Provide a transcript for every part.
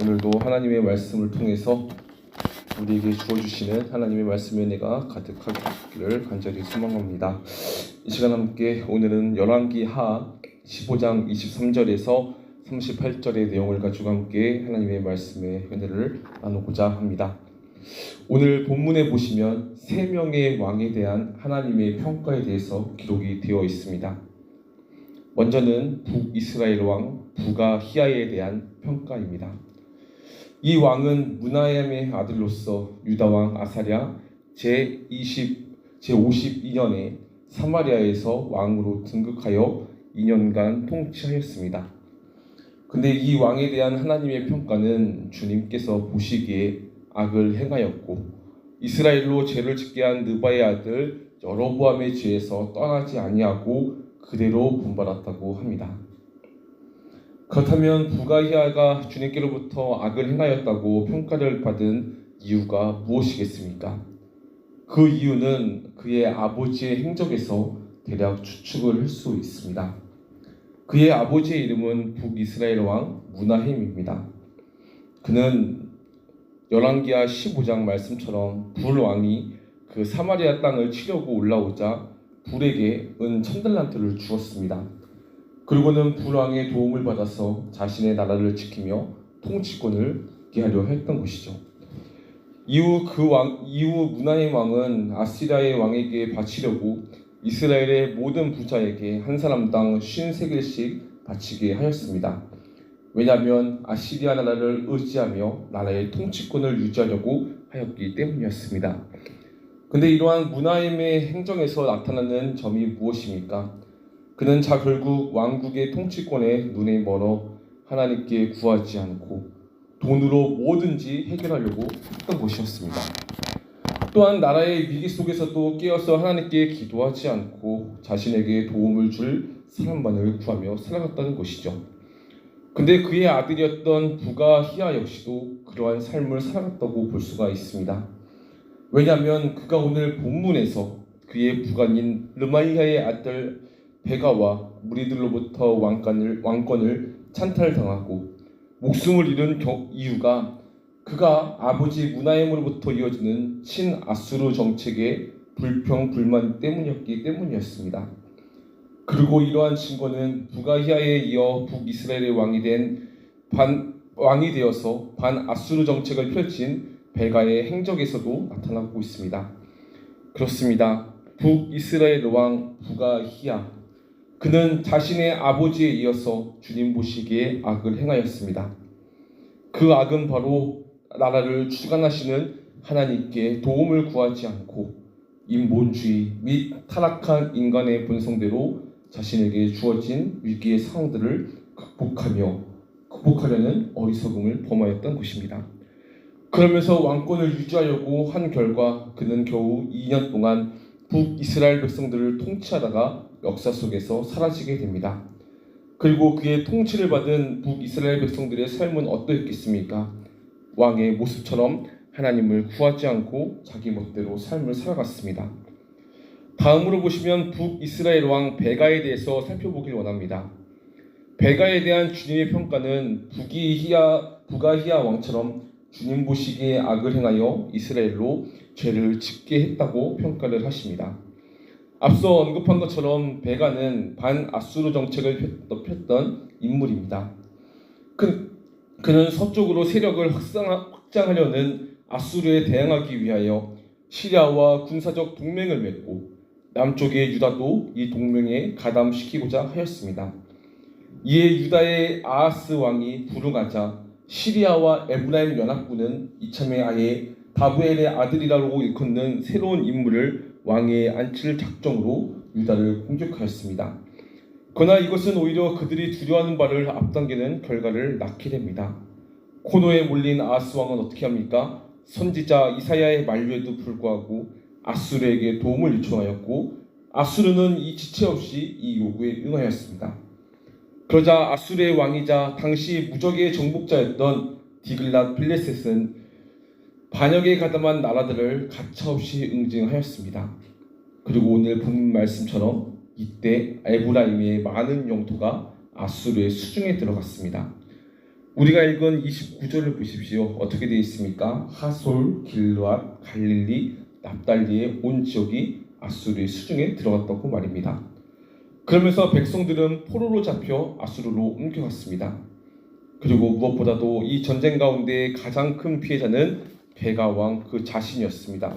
오늘도 하나님의 말씀을 통해서 우리에게 주어주시는 하나님의 말씀의 은혜가 가득하기를 간절히 소망합니다. 이 시간 함께 오늘은 열왕기 하 15장 23절에서 38절의 내용을 가지고 함께 하나님의 말씀의 은혜를 나누고자 합니다. 오늘 본문에 보시면 세 명의 왕에 대한 하나님의 평가에 대해서 기록이 되어 있습니다. 먼저는 북이스라엘 왕 부가히야에 대한 평가입니다. 이 왕은 문하엠의 아들로서 유다 왕 아사랴 제20 제52년에 사마리아에서 왕으로 등극하여 2년간 통치하였습니다. 근데 이 왕에 대한 하나님의 평가는 주님께서 보시기에 악을 행하였고 이스라엘로 죄를 짓게 한 느바의 아들 여로보암의 죄에서 떠나지 아니하고 그대로 분발했다고 합니다. 그렇다면 부가히아가 주님께로부터 악을 행하였다고 평가를 받은 이유가 무엇이겠습니까? 그 이유는 그의 아버지의 행적에서 대략 추측을 할 수 있습니다. 그의 아버지의 이름은 북이스라엘 왕 무나햄입니다. 그는 열왕기하 15장 말씀처럼 불 왕이 그 사마리아 땅을 치려고 올라오자 불에게 은 천달란트를 주었습니다. 그리고는 불왕의 도움을 받아서 자신의 나라를 지키며 통치권을 있게 하려 했던 것이죠. 이후 그 왕, 이후 문하의 왕은 아시리아의 왕에게 바치려고 이스라엘의 모든 부자에게 한 사람당 53개씩 바치게 하였습니다. 왜냐하면 아시리아 나라를 의지하며 나라의 통치권을 유지하려고 하였기 때문이었습니다. 근데 이러한 문하임의 행정에서 나타나는 점이 무엇입니까? 그는 자 결국 왕국의 통치권에 눈에 멀어 하나님께 구하지 않고 돈으로 뭐든지 해결하려고 했던 것이었습니다. 또한 나라의 위기 속에서도 깨어서 하나님께 기도하지 않고 자신에게 도움을 줄 사람만을 구하며 살아갔다는 것이죠. 근데 그의 아들이었던 부가 히야 역시도 그러한 삶을 살아갔다고 볼 수가 있습니다. 왜냐하면 그가 오늘 본문에서 그의 부관인 르마이아의 아들 베가와 무리들로부터 왕권을, 왕권을 찬탈당하고 목숨을 잃은 겨, 이유가 그가 아버지 문하임으로부터 이어지는 친아수르 정책의 불평 불만 때문이었기 때문이었습니다. 그리고 이러한 증거는 부가히아에 이어 북이스라엘의 왕이 된 반, 왕이 되어서 반아수르 정책을 펼친 베가의 행적에서도 나타나고 있습니다. 그렇습니다. 북이스라엘 왕 부가히아 그는 자신의 아버지에 이어서 주님 보시기에 악을 행하였습니다. 그 악은 바로 나라를 주관하시는 하나님께 도움을 구하지 않고 인본주의 및 타락한 인간의 본성대로 자신에게 주어진 위기의 상황들을 극복하며 극복하려는 어리석음을 범하였던 것입니다. 그러면서 왕권을 유지하려고 한 결과 그는 겨우 2년 동안 북이스라엘 백성들을 통치하다가 역사 속에서 사라지게 됩니다. 그리고 그의 통치를 받은 북이스라엘 백성들의 삶은 어떠했겠습니까? 왕의 모습처럼 하나님을 구하지 않고 자기 멋대로 삶을 살아갔습니다. 다음으로 보시면 북이스라엘 왕 베가에 대해서 살펴보길 원합니다. 베가에 대한 주님의 평가는 북이 히야 부가히야 왕처럼 주님 보시기에 악을 행하여 이스라엘로 죄를 짓게 했다고 평가를 하십니다. 앞서 언급한 것처럼 베가는 반아수르 정책을 폈던 인물입니다. 그, 그는 서쪽으로 세력을 확장하려는 아수르에 대항하기 위하여 시리아와 군사적 동맹을 맺고 남쪽의 유다도 이 동맹에 가담시키고자 하였습니다. 이에 유다의 아하스 왕이 불응하자 시리아와 에브라임 연합군은 이참에 아예 다부엘의 아들이라고 일컫는 새로운 인물을 왕에 앉힐 작정으로 유다를 공격하였습니다. 그러나 이것은 오히려 그들이 두려워하는 바를 앞당기는 결과를 낳게 됩니다. 코노에 몰린 아하스 왕은 어떻게 합니까? 선지자 이사야의 만류에도 불구하고 아수르에게 도움을 요청하였고 아수르는 이 지체 없이 이 요구에 응하였습니다. 그러자 아수르의 왕이자 당시 무적의 정복자였던 디글랏 필레셋은 반역에 가담한 나라들을 가차없이 응징하였습니다. 그리고 오늘 본 말씀처럼 이때 에브라임의 많은 영토가 아수르의 수중에 들어갔습니다. 우리가 읽은 29절을 보십시오. 어떻게 되어 있습니까? 하솔, 길르앗, 갈릴리, 납달리의 온 지역이 아수르의 수중에 들어갔다고 말입니다. 그러면서 백성들은 포로로 잡혀 아수르로 옮겨갔습니다. 그리고 무엇보다도 이 전쟁 가운데 가장 큰 피해자는 베가 왕 그 자신이었습니다.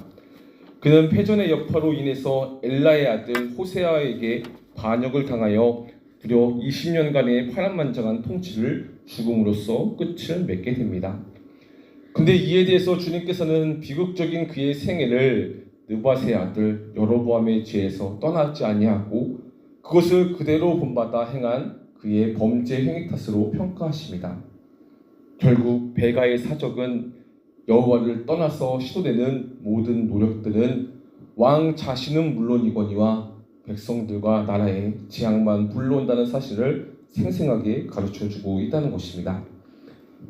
그는 패전의 여파로 인해서 엘라의 아들 호세아에게 반역을 당하여 무려 20년간의 파란만장한 통치를 죽음으로써 끝을 맺게 됩니다. 근데 이에 대해서 주님께서는 비극적인 그의 생애를 느바세 아들 여로보암의 죄에서 떠나지 아니하고 그것을 그대로 본받아 행한 그의 범죄 행위 탓으로 평가하십니다. 결국 베가의 사적은 여호와를 떠나서 시도되는 모든 노력들은 왕 자신은 물론이거니와 백성들과 나라의 재앙만 불러온다는 사실을 생생하게 가르쳐 주고 있다는 것입니다.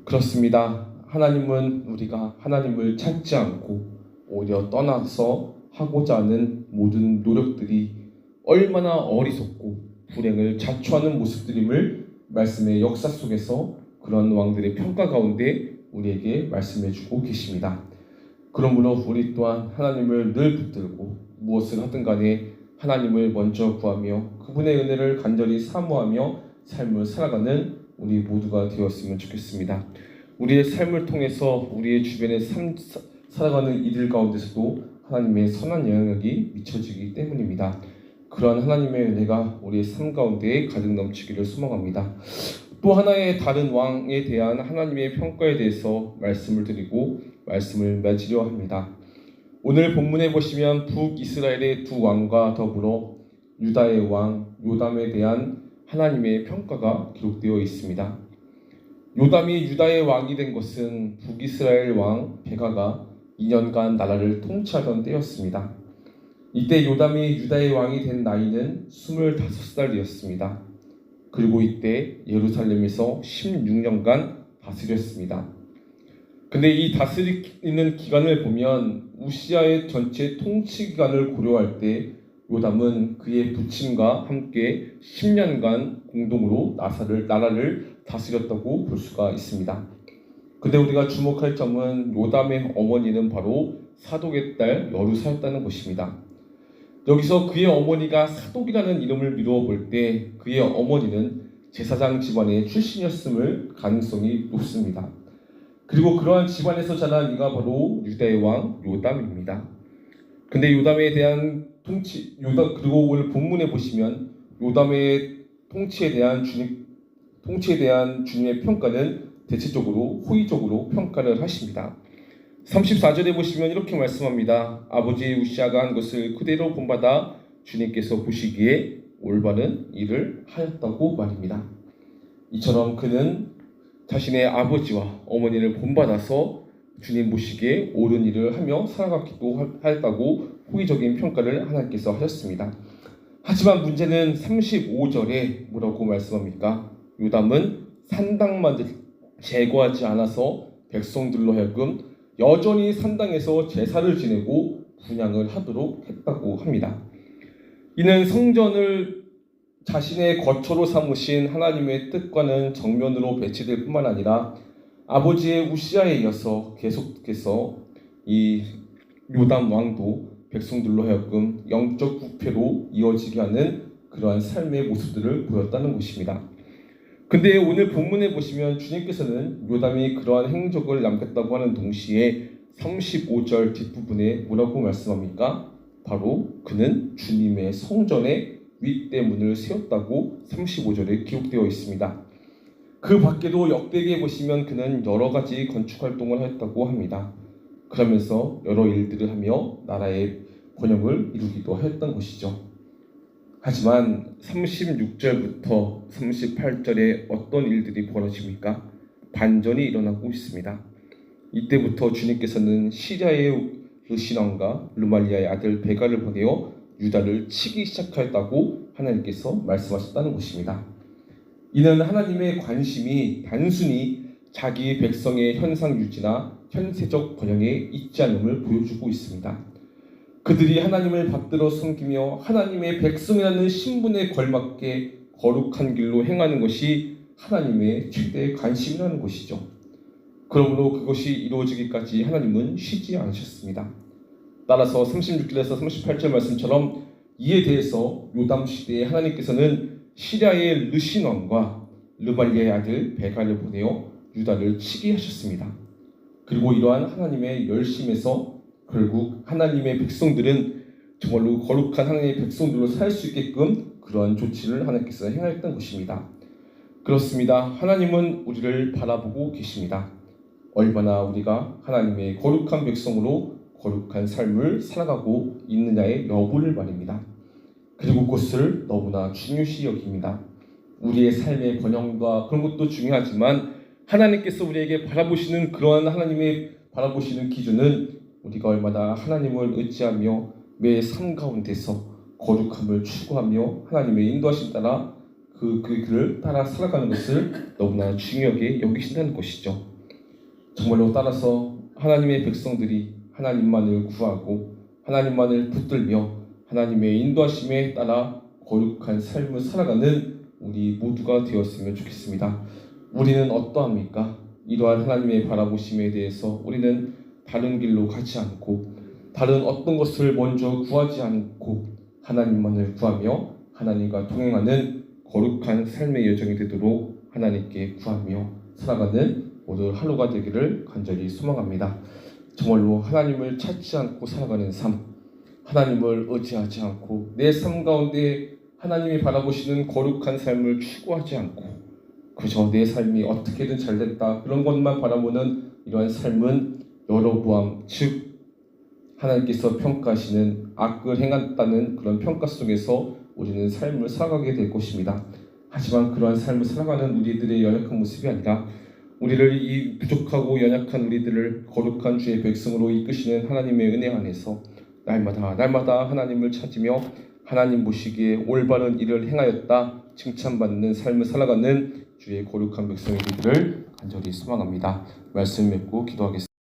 그렇습니다. 하나님은 우리가 하나님을 찾지 않고 오히려 떠나서 하고자 하는 모든 노력들이 얼마나 어리석고 불행을 자초하는 모습들임을 말씀의 역사 속에서 그런 왕들의 평가 가운데 우리에게 말씀해 주고 계십니다. 그러므로 우리 또한 하나님을 늘 붙들고 무엇을 하든 간에 하나님을 먼저 구하며 그분의 은혜를 간절히 사모하며 삶을 살아가는 우리 모두가 되었으면 좋겠습니다. 우리의 삶을 통해서 우리의 주변에 삶, 사- 살아가는 이들 가운데서도 하나님의 선한 영향력이 미쳐지기 때문입니다. 그러한 하나님의 은혜가 우리의 삶 가운데 가득 넘치기를 소망합니다. 또 하나의 다른 왕에 대한 하나님의 평가에 대해서 말씀을 드리고 말씀을 맺으려 합니다. 오늘 본문에 보시면 북이스라엘의 두 왕과 더불어 유다의 왕 요담에 대한 하나님의 평가가 기록되어 있습니다. 요담이 유다의 왕이 된 것은 북이스라엘 왕 베가가 2년간 나라를 통치하던 때였습니다. 이때 요담이 유다의 왕이 된 나이는 25살이었습니다. 그리고 이때 예루살렘에서 16년간 다스렸습니다. 근데 이 다스리는 기간을 보면 우시아의 전체 통치 기간을 고려할 때 요담은 그의 부친과 함께 10년간 공동으로 나사를 나라를 다스렸다고 볼 수가 있습니다. 근데 우리가 주목할 점은 요담의 어머니는 바로 사독의 딸 여루사였다는 것입니다. 여기서 그의 어머니가 사독이라는 이름을 미루어 볼 때 그의 어머니는 제사장 집안의 출신이었음을 가능성이 높습니다. 그리고 그러한 집안에서 자란 이가 바로 유다의 왕 요담입니다. 근데 요담에 대한 통치 요담 그리고 오늘 본문에 보시면 요담의 통치에 대한 주님 통치에 대한 주님의 평가는 대체적으로 호의적으로 평가를 하십니다. 34절에 보시면 이렇게 말씀합니다. 아버지 우시아가 한 것을 그대로 본받아 주님께서 보시기에 올바른 일을 하였다고 말입니다. 이처럼 그는 자신의 아버지와 어머니를 본받아서 주님 보시기에 옳은 일을 하며 살아갔기도 하였다고 호의적인 평가를 하나님께서 하셨습니다. 하지만 문제는 35절에 뭐라고 말씀합니까? 요담은 산당만 제거하지 않아서 백성들로 하여금 여전히 산당에서 제사를 지내고 분양을 하도록 했다고 합니다. 이는 성전을 자신의 거처로 삼으신 하나님의 뜻과는 정면으로 배치될 뿐만 아니라 아버지의 우시아에 이어서 계속해서 이 요담 왕도 백성들로 하여금 영적 부패로 이어지게 하는 그러한 삶의 모습들을 보였다는 것입니다. 근데 오늘 본문에 보시면 주님께서는 요담이 그러한 행적을 남겼다고 하는 동시에 35절 뒷부분에 뭐라고 말씀합니까? 바로 그는 주님의 성전에 윗대 문을 세웠다고 35절에 기록되어 있습니다. 그 밖에도 역대기에 보시면 그는 여러 가지 건축 활동을 했다고 합니다. 그러면서 여러 일들을 하며 나라의 번영을 이루기도 하였던 것이죠. 하지만 36절부터 38절에 어떤 일들이 벌어집니까? 반전이 일어나고 있습니다. 이때부터 주님께서는 시리아의 르시남과 루말리아의 아들 베가를 보내어 유다를 치기 시작하였다고 하나님께서 말씀하셨다는 것입니다. 이는 하나님의 관심이 단순히 자기 백성의 현상 유지나 현세적 번영에 있지 않음을 보여주고 있습니다. 그들이 하나님을 받들어 섬기며 하나님의 백성이라는 신분에 걸맞게 거룩한 길로 행하는 것이 하나님의 최대 관심이라는 것이죠. 그러므로 그것이 이루어지기까지 하나님은 쉬지 않으셨습니다. 따라서 36절에서 38절 말씀처럼 이에 대해서 요담 시대에 하나님께서는 시리아의 르신 왕과 르발리아의 아들 베가를 보내어 유다를 치게 하셨습니다. 그리고 이러한 하나님의 열심에서 결국 하나님의 백성들은 정말로 거룩한 하나님의 백성들로 살 수 있게끔 그러한 조치를 하나님께서 행하였던 것입니다. 그렇습니다. 하나님은 우리를 바라보고 계십니다. 얼마나 우리가 하나님의 거룩한 백성으로 거룩한 삶을 살아가고 있느냐의 여부를 말입니다. 그리고 그것을 너무나 중요시 여깁니다. 우리의 삶의 번영과 그런 것도 중요하지만 하나님께서 우리에게 바라보시는 그러한 하나님의 바라보시는 기준은 우리가 얼마나 하나님을 의지하며 매 삶 가운데서 거룩함을 추구하며 하나님의 인도하심 따라 그, 그 길을 따라 살아가는 것을 너무나 중요하게 여기신다는 것이죠. 정말로 따라서 하나님의 백성들이 하나님만을 구하고 하나님만을 붙들며 하나님의 인도하심에 따라 거룩한 삶을 살아가는 우리 모두가 되었으면 좋겠습니다. 우리는 어떠합니까? 이러한 하나님의 바라보심에 대해서 우리는 다른 길로 가지 않고 다른 어떤 것을 먼저 구하지 않고 하나님만을 구하며 하나님과 동행하는 거룩한 삶의 여정이 되도록 하나님께 구하며 살아가는 모두 하루가 되기를 간절히 소망합니다. 정말로 하나님을 찾지 않고 살아가는 삶, 하나님을 의지하지 않고 내 삶 가운데 하나님이 바라보시는 거룩한 삶을 추구하지 않고 그저 내 삶이 어떻게든 잘 됐다 그런 것만 바라보는 이러한 삶은 여러보암 즉 하나님께서 평가하시는 악을 행했다는 그런 평가 속에서 우리는 삶을 살아가게 될 것입니다. 하지만 그러한 삶을 살아가는 우리들의 연약한 모습이 아니라 우리를 이 부족하고 연약한 우리들을 거룩한 주의 백성으로 이끄시는 하나님의 은혜 안에서 날마다 날마다 하나님을 찾으며 하나님 보시기에 올바른 일을 행하였다 칭찬받는 삶을 살아가는 주의 거룩한 백성이 되기를 간절히 소망합니다. 말씀 맺고 기도하겠습니다.